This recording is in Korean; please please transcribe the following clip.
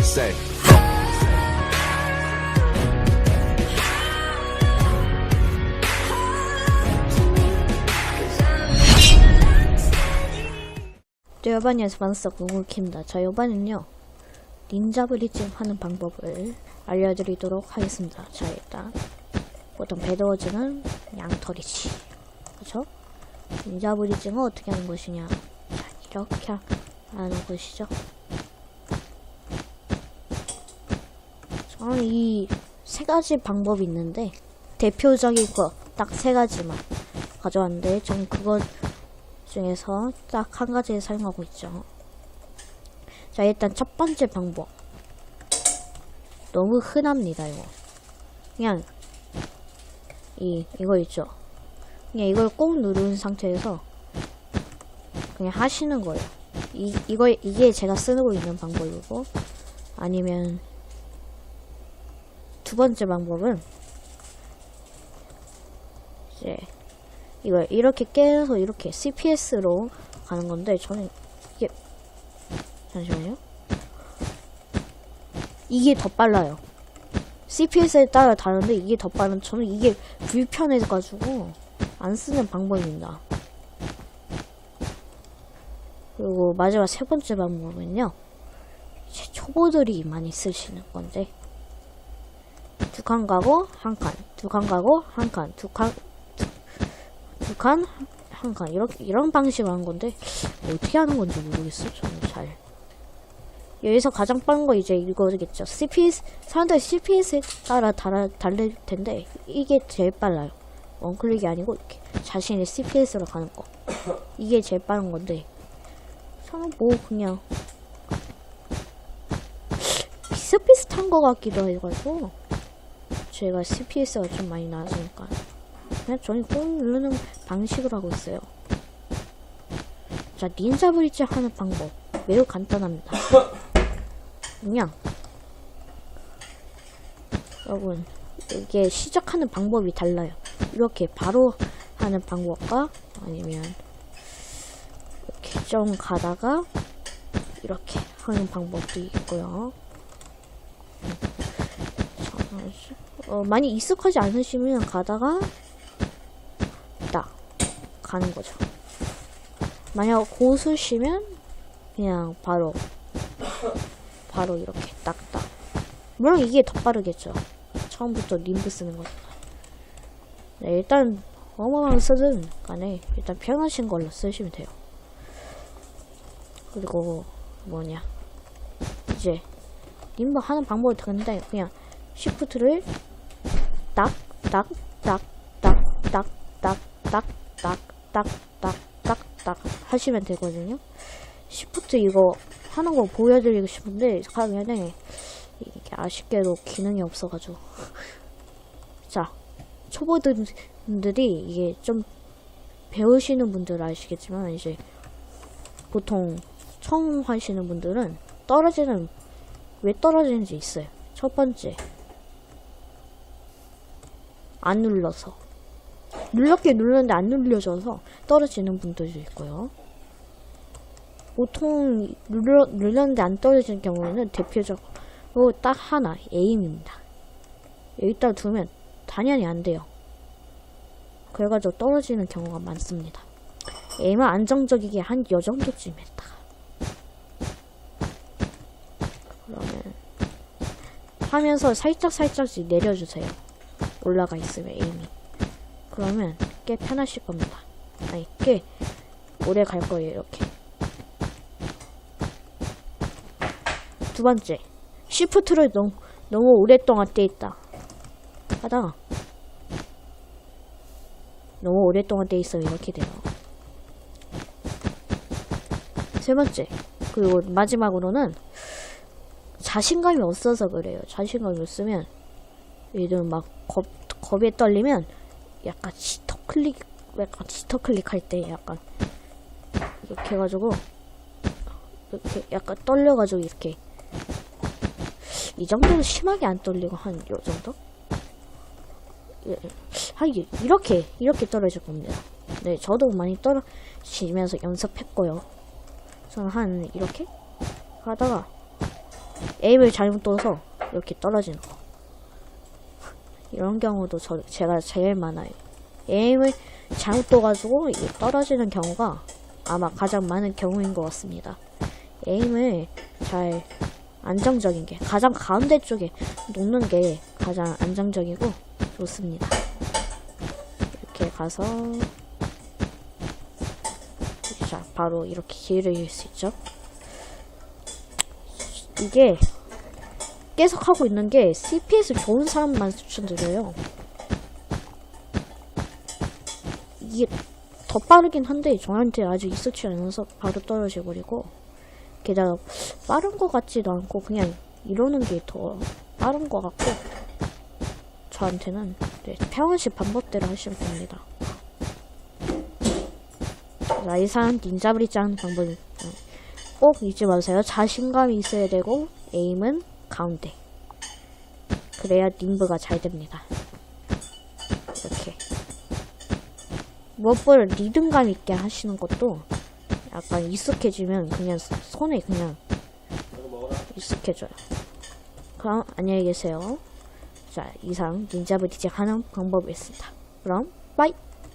say. 네, 여반이어서 만석 구글킵니다. 자, 여반은요, 닌자 브리징 하는 방법을 알려드리도록 하겠습니다. 자, 일단, 보통 배더워즈는 양털이지. 그쵸? 닌자 브리징은 어떻게 하는 것이냐. 자, 이렇게 하는 것이죠. 저는 이 세 가지 방법이 있는데, 대표적인 거 딱 세 가지만 가져왔는데, 전 그거 중에서 딱 한 가지를 사용하고 있죠. 자, 일단 첫 번째 방법. 너무 흔합니다, 이거. 그냥, 이, 이거 있죠. 그냥 이걸 꼭 누른 상태에서 그냥 하시는 거예요. 이, 이거, 이게 제가 쓰고 있는 방법이고, 아니면 두 번째 방법은 이제 이걸 이렇게 깨서 이렇게 CPS로 가는 건데 저는 이게 잠시만요. 이게 더 빨라요. CPS에 따라 다른데 이게 더 빠른 저는 이게 불편해가지고 안 쓰는 방법입니다. 그리고 마지막 세 번째 방법은요. 초보들이 많이 쓰시는 건데 두 칸 가고 한 칸, 두 칸 가고 한 칸, 두 칸, 두 칸, 한 칸. 이렇게, 이런 방식으로 하는 건데, 어떻게 하는 건지 모르겠어, 저는 잘. 여기서 가장 빠른 거 이제 이거겠죠. CPS, 사람들 CPS에 따라 달아, 다를 텐데, 이게 제일 빨라요. 원클릭이 아니고, 이렇게 자신의 CPS로 가는 거. 이게 제일 빠른 건데, 저는 뭐, 그냥, 비슷비슷한 거 같기도 해가지고, 제가 CPS가 좀 많이 나아지니까. 그냥 저는 꾹 누르는 방식으로 하고 있어요. 자, 닌자 브릿지 하는 방법. 매우 간단합니다. 그냥, 여러분, 이게 시작하는 방법이 달라요. 이렇게 바로 하는 방법과 아니면, 이렇게 좀 가다가, 이렇게 하는 방법도 있고요. 자, 어, 많이 익숙하지 않으시면 가다가, 딱 가는 거죠. 만약 고수시면 그냥 바로 바로 이렇게 딱딱. 물론 이게 더 빠르겠죠. 처음부터 림프 쓰는 거니까. 네, 일단 어마어마한 쓰든 간에 일단 편하신 걸로 쓰시면 돼요. 그리고 뭐냐 이제 림프 하는 방법이 다른데 그냥 시프트를 딱 딱 딱 딱 딱 딱 딱, 딱, 딱, 딱, 딱, 딱 하시면 되거든요. 시프트 이거 하는 거 보여드리고 싶은데, 가면은, 이게 아쉽게도 기능이 없어가지고. 자, 초보들이 이게 좀 배우시는 분들 아시겠지만, 이제, 보통 처음 하시는 분들은 떨어지는, 왜 떨어지는지 있어요. 첫 번째. 안 눌러서. 눌렀게 눌렀는데 안 눌려져서 떨어지는 분들도 있고요. 보통 눌러, 눌렀는데 안 떨어지는 경우에는 대표적으로 딱 하나, 에임입니다. 여기다 두면 당연히 안 돼요. 그래가지고 떨어지는 경우가 많습니다. 에임은 안정적이게 한요 정도쯤 했다. 그러면 하면서 살짝 살짝씩 내려주세요. 올라가 있으면 에임이. 그러면 꽤 편하실 겁니다. 아니, 꽤 오래 갈 거예요, 이렇게. 두 번째, 시프트를 너무, 너무 오랫동안 떼 있다. 하다가, 너무 오랫동안 떼 있으면 이렇게 돼요. 세 번째, 그리고 마지막으로는, 자신감이 없어서 그래요. 자신감이 없으면, 들면 막, 겁, 겁에 떨리면, 약간 지터 클릭 약간 지터 클릭할 때 약간 이렇게 해가지고 이렇게 약간 떨려가지고 이렇게 이 정도는 심하게 안 떨리고 한 요 정도? 예, 한 이- 이렇게 이렇게 떨어질 겁니다. 네, 저도 많이 떨어지면서 연습했고요. 저는 한 이렇게 하다가 에임을 잘못 떠서 이렇게 떨어지는 거. 이런 경우도 저, 제가 제일 많아요. 에임을 잘못 떠가지고 떨어지는 경우가 아마 가장 많은 경우인 것 같습니다. 에임을 잘 안정적인 게 가장 가운데 쪽에 놓는 게 가장 안정적이고 좋습니다. 이렇게 가서 자 바로 이렇게 길을 이을 수 있죠. 이게 계속 하고 있는 게 CPS 좋은 사람만 추천드려요. 이게 더 빠르긴 한데 저한테 아주 익숙치 않아서 바로 떨어져 버리고 게다가 빠른 것 같지도 않고 그냥 이러는 게 더 빠른 것 같고 저한테는 네, 평원식 방법대로 하시면 됩니다. 자, 이상 닌자브리 짠 방법 꼭 잊지 마세요. 자신감이 있어야 되고 에임은 가운데. 그래야 닝브가 잘 됩니다. 이렇게. 무엇보다 리듬감 있게 하시는 것도 약간 익숙해지면 그냥 손에 그냥 익숙해져요. 그럼 안녕히 계세요. 자, 이상 닌자브리지 하는 방법이었습니다. 그럼 빠이!